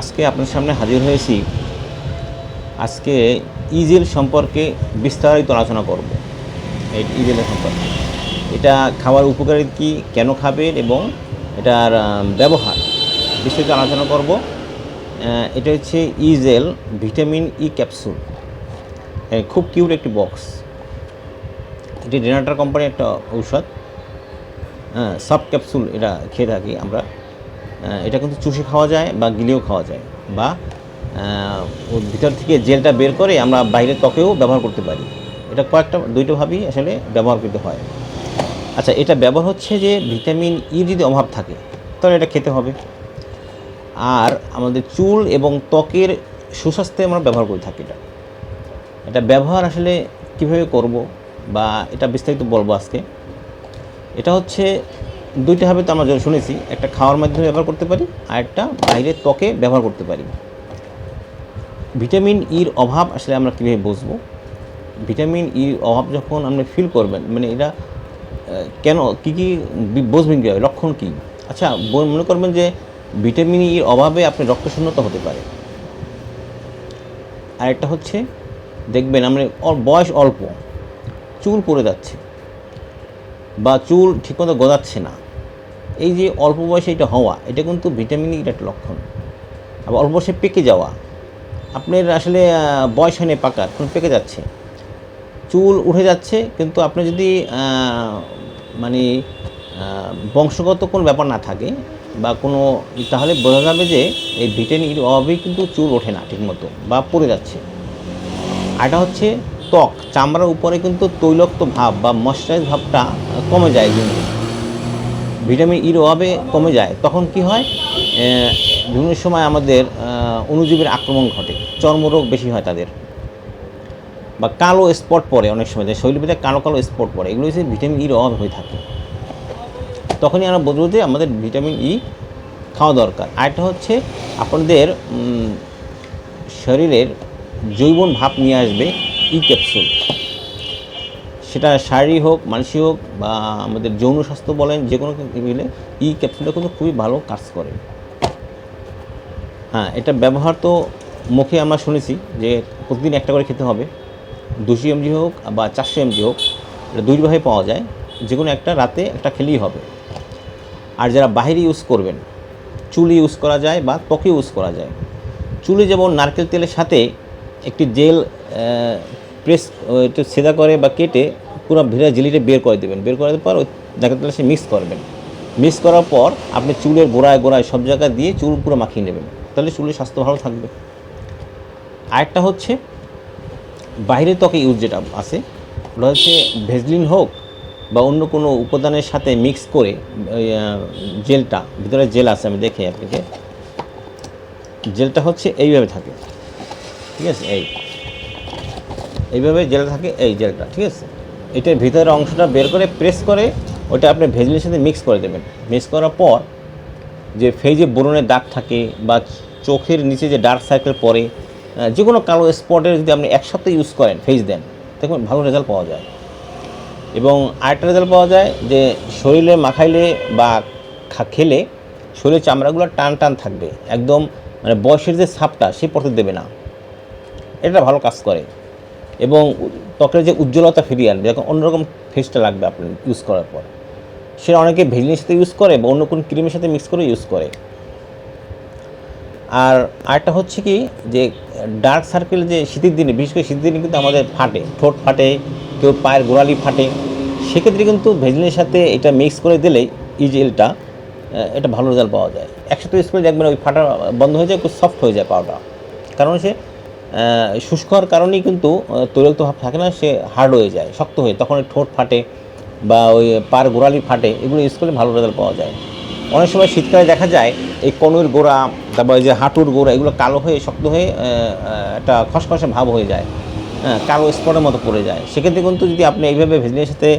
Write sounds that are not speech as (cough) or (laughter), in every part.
আজকে আপনার সামনে হাজির হয়েছি। আজকে ইজেল সম্পর্কে বিস্তারিত আলোচনা করব। এই ইজেলের সম্পর্কে। এটা খাওয়ার উপকারী কী, কেন খাবেন এবং এটার ব্যবহার বিস্তারিত আলোচনা করব। এটা হচ্ছে ইজেল ভিটামিন ই ক্যাপসুল। খুব কিউট একটি বক্স। এটি ডেনাটার কোম্পানির একটা ঔষধ। হ্যাঁ সাব ক্যাপসুল এটা খেয়ে থাকি আমরা। এটা কিন্তু চুষে খাওয়া যায় বা গিলেও খাওয়া যায় বা ওর ভিতর থেকে জেলটা বের করে আমরা বাইরের ত্বকেও ব্যবহার করতে পারি। এটা কয়েকটা দুইটোভাবেই আসলে ব্যবহার করতে হয়। আচ্ছা এটা ব্যবহার হচ্ছে যে ভিটামিন ই যদি অভাব থাকে, তাহলে এটা খেতে হবে। আর আমাদের চুল এবং ত্বকের সুস্বাস্থ্যে আমরা ব্যবহার করে থাকি এটা। এটা ব্যবহার আসলে কীভাবে করব বা এটা বিস্তারিত বলব আজকে। এটা হচ্ছে দুইটা ভাবে তো আমরা শুনেছি, একটা খাওয়ার মাধ্যমে ব্যবহার করতে পারি, আর একটা বাইরে ত্বকে ব্যবহার করতে পারি। ভিটামিন ইর অভাব আসলে আমরা কীভাবে বুঝব? ভিটামিন ইর অভাব যখন আপনি ফিল করবেন মানে এটা কেন, কী কী বুঝবেন কীভাবে? লক্ষণ কী? আচ্ছা মনে করবেন যে ভিটামিন ইর অভাবে আপনি রক্তশূন্যতা হতে পারে। আর একটা হচ্ছে, দেখবেন আমরা বয়স অল্প, চুল পড়ে যাচ্ছে, বা চুল ঠিকমতো গজাচ্ছে না। এই যে অল্প বয়সে এটা হওয়া, এটা কিন্তু ভিটামিন ইর একটা লক্ষণ। আবার অল্প বয়সে পেকে যাওয়া, আপনার আসলে বয়স হয়নি পাকার এখন পেকে যাচ্ছে। চুল উঠে যাচ্ছে, কিন্তু আপনি যদি মানে বংশগত কোনো ব্যাপার না থাকে বা কোনো, তাহলে বোঝা যাবে যে এই ভিটামিন অভাবেই কিন্তু চুল ওঠে না ঠিকমতো বা পড়ে যাচ্ছে। আরেকটা হচ্ছে ত্বক, চামড়ার উপরে কিন্তু তৈলক্ত ভাব বা ময়শ্চারাইজ ভাবটা কমে যায় কিন্তু ভিটামিন ইর অভাবে কমে যায় তখন কি হয়? বিভিন্ন সময় আমাদের আহ, অণুজীবের আক্রমণ ঘটে চর্মরোগ বেশি হয় তাদের। বা কালো স্পট পড়ে অনেক সময় যে শৈলীতে কালো কালো স্পট পড়ে এগুলো হচ্ছে ভিটামিন ইর অভাব হয়ে থাকে। তখনই আমরা বলব যে আমাদের ভিটামিন ই খাওয়া দরকার। আরেকটা হচ্ছে আপনাদের শরীরের জৈবন ভাব নিয়ে আসবে ই ক্যাপসুল সেটা শারীরিক হোক, মানসিক হোক বা আমাদের যৌন স্বাস্থ্য বলেন, যে কোনো মিলে ই ক্যাপসুলটা কিন্তু খুবই ভালো কাজ করে। হ্যাঁ এটা ব্যবহার তো মুখে আমরা শুনেছি যে প্রতিদিন একটা করে খেতে হবে। দুশো এমজি হোক বা চারশো এমজি হোক, এটা দুইভাবে পাওয়া যায়। যে কোনো একটা রাতে একটা খেলেই হবে। আর যারা বাইরে ইউজ করবেন, চুলে ইউজ করা যায় বা ত্বকে ইউজ করা যায়। চুলে যেমন নারকেল তেলের সাথে একটি জেল প্রেস একটু সেদা করে বা কেটে পুরো ভিড়া জেলিটা বের করে দেবেন। বের করে দেওয়ার পর ওই নারকেল সে মিক্স করবেন। মিক্স করার পর আপনি চুলের গোড়ায় গোড়ায় সব জায়গায় দিয়ে চুল পুরো মাখিয়ে নেবেন। তাহলে চুলের স্বাস্থ্য ভালো থাকবে। আরেকটা হচ্ছে বাইরের ত্বকে ইউজ যেটা আছে, ওটা হচ্ছে ভেজলিন হোক বা অন্য কোনো উপাদানের সাথে মিক্স করে জেলটা, ভিতরে জেল আছে, আমি দেখে আপনাকে। জেলটা হচ্ছে এইভাবে থাকে। ঠিক আছে? এই। এইভাবে জেল থাকে এই জেলটা ঠিক আছে? এটার ভিতরের অংশটা বের করে প্রেস করে ওটা আপনি ভেজলিনের সাথে মিক্স করে দেবেন। মিক্স করার পর যে ফেজে ব্রণের দাগ থাকে বা চোখের নিচে যে ডার্ক সার্কেল আহ, যে কোনো কালো স্পটের যদি আপনি একসাথে ইউজ করেন ফেজ দেন দেখবেন ভালো রেজাল্ট পাওয়া যায়। এবং আরেকটা রেজাল্ট পাওয়া যায় যে শরীরে মাখাইলে বা খা- খেলে শরীরের চামড়াগুলো টান টান থাকবে। একদম মানে বয়সের যে ছাপটা সে পড়তে দেবে না। এটা ভালো কাজ করে। এবং ত্বকের যে উজ্জ্বলতা ফিরিয়ে আনবে যখন অন্যরকম ফেসটা লাগবে আপনার ইউজ করার পর। সেটা অনেকে ভেজলিনের সাথে ইউজ করে বা অন্য কোনো ক্রিমের সাথে মিক্স করে ইউজ করে। আর আরেকটা হচ্ছে কি যে ডার্ক সার্কেল যে শীতের দিনে, বিশেষ করে শীতের দিনে কিন্তু আমাদের ফাটে, ঠোঁট ফাটে, কেউ পায়ের গোড়ালি ফাটে, সেক্ষেত্রে কিন্তু ভেজলিনের সাথে এটা মিক্স করে দিলেই এই জেলটা এটা ভালো রেজাল্ট পাওয়া যায়। একসাথে ইউজ করে দেখবেন ওই ফাটা বন্ধ হয়ে যায়, খুব সফট হয়ে যায় পাওয়াটা। কারণ সে শুষ্ক হওয়ার কারণেই কিন্তু তৈলাক্ত ভাব থাকে না, সে হার্ড হয়ে যায়, শক্ত হয়ে, তখন ঠোঁট ফাটে বা ওই পার গোড়ালি ফাটে, এগুলো ইউজ করলে ভালো রেজাল্ট পাওয়া যায়। অনেক সময় শীতকালে দেখা যায়, এই কনুর গোড়া, তারপর যে হাঁটুর গোড়া, এগুলো কালো হয়ে, শক্ত হয়ে একটা খসখসে ভাব হয়ে যায় হ্যাঁ কালো স্পটের মতো পড়ে যায়। সেক্ষেত্রে কিন্তু যদি আপনি এইভাবে ভেজলিনের সাথে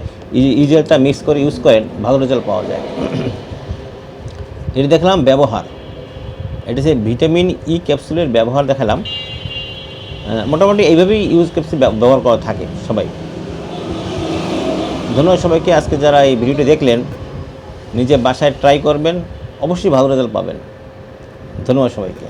ইজেলটা মিক্স করে ইউজ করেন, ভালো রেজাল্ট পাওয়া যায়। (clears throat) এটি দেখলাম ব্যবহার। এটা হচ্ছে ভিটামিন ই ক্যাপসুলের ব্যবহার দেখালাম মোটামুটি এইভাবেই ইউজ ক্যাপসি ব্যবহার করা থাকে সবাই। ধন্যবাদ সবাইকে, আজকে যারা এই ভিডিওটি দেখলেন, নিজে বাসায় ট্রাই করবেন, অবশ্যই ভালো রেজাল্ট পাবেন। ধন্যবাদ সবাইকে।